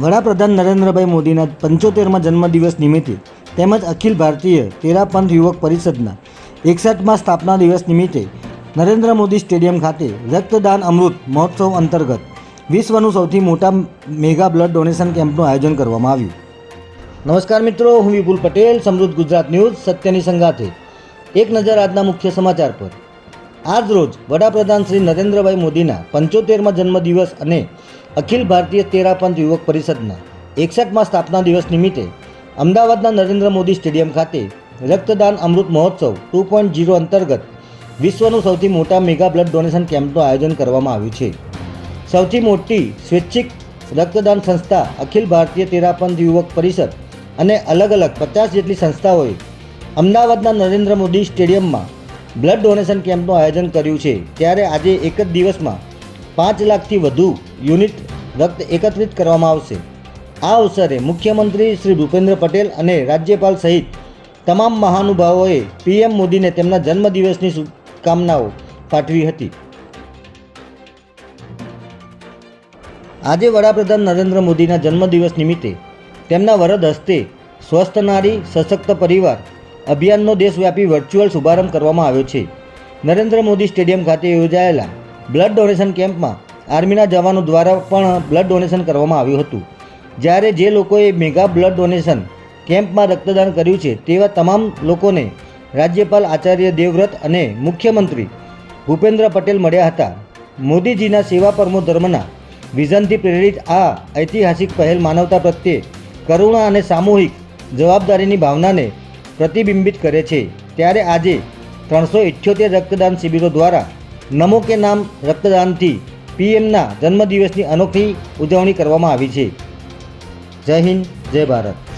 વડાપ્રધાન નરેન્દ્રભાઈ મોદીના પંચોતેરમાં જન્મદિવસ નિમિત્તે તેમજ અખિલ ભારતીય તેરાપંથ યુવક પરિષદના એકસઠમાં સ્થાપના દિવસ નિમિત્તે નરેન્દ્ર મોદી સ્ટેડિયમ ખાતે રક્તદાન અમૃત મહોત્સવ અંતર્ગત વિશ્વનું સૌથી મોટા મેગા બ્લડ ડોનેશન કેમ્પનું આયોજન કરવામાં આવ્યું. નમસ્કાર મિત્રો, હું વિપુલ પટેલ, સમૃદ્ધ ગુજરાત ન્યૂઝ, સત્યની સંગાથે. એક નજર આજના મુખ્ય સમાચાર પર. આજ રોજ વડાપ્રધાન શ્રી નરેન્દ્રભાઈ મોદીના પંચોતેરમાં જન્મદિવસ અને અખિલ ભારતીય તેરાપંથ યુવક પરિષદના એકસઠમાં સ્થાપના દિવસ નિમિત્તે અમદાવાદના નરેન્દ્ર મોદી સ્ટેડિયમ ખાતે રક્તદાન Amrit Mahotsav two point zero અંતર્ગત વિશ્વનું સૌથી મોટા મેગા બ્લડ ડોનેશન કેમ્પનું આયોજન કરવામાં આવ્યું છે. સૌથી મોટી સ્વૈચ્છિક રક્તદાન સંસ્થા અખિલ ભારતીય તેરાપંથ યુવક પરિષદ અને અલગ અલગ પચાસ જેટલી સંસ્થાઓએ અમદાવાદના નરેન્દ્ર મોદી સ્ટેડિયમમાં બ્લડ ડોનેશન કેમ્પનું આયોજન કર્યું છે. ત્યારે આજે એક જ દિવસમાં પાંચ લાખથી વધુ યુનિટ રક્ત એકત્રિત કરવામાં આવશે. આ અવસરે મુખ્યમંત્રી શ્રી ભૂપેન્દ્ર પટેલ અને રાજ્યપાલ સહિત તમામ મહાનુભાવોએ પીએમ મોદીને તેમના જન્મદિવસની શુભકામનાઓ પાઠવી હતી. આજે વડાપ્રધાન નરેન્દ્ર મોદીના જન્મદિવસ નિમિત્તે તેમના વરદ હસ્તે સ્વસ્થ નારી, સશક્ત પરિવાર અભિયાનનો દેશવ્યાપી વર્ચ્યુઅલ શુભારંભ કરવામાં આવ્યો છે. નરેન્દ્ર મોદી સ્ટેડિયમ ખાતે યોજાયેલા બ્લડ ડોનેશન કેમ્પમાં આર્મીના જવાનો દ્વારા પણ બ્લડ ડોનેશન કરવામાં આવ્યું હતું. જ્યારે જે લોકોએ મેગા બ્લડ ડોનેશન કેમ્પમાં રક્તદાન કર્યું છે, તેવા તમામ લોકોને રાજ્યપાલ આચાર્ય દેવવ્રત અને મુખ્યમંત્રી ભૂપેન્દ્ર પટેલ મળ્યા હતા. મોદીજીના સેવા પરમો ધર્મના વિઝનથી પ્રેરિત આ ઐતિહાસિક પહેલ માનવતા પ્રત્યે કરુણા અને સામૂહિક જવાબદારીની ભાવનાને પ્રતિબિંબિત કરે છે. ત્યારે આજે ત્રણસો ઇઠ્યોતેર રક્તદાન શિબિરો દ્વારા નમો કે નામ રક્તદાનથી પીએમના જન્મદિવસની અનોખી ઉજવણી કરવામાં આવી છે. જય હિન્દ, જય ભારત.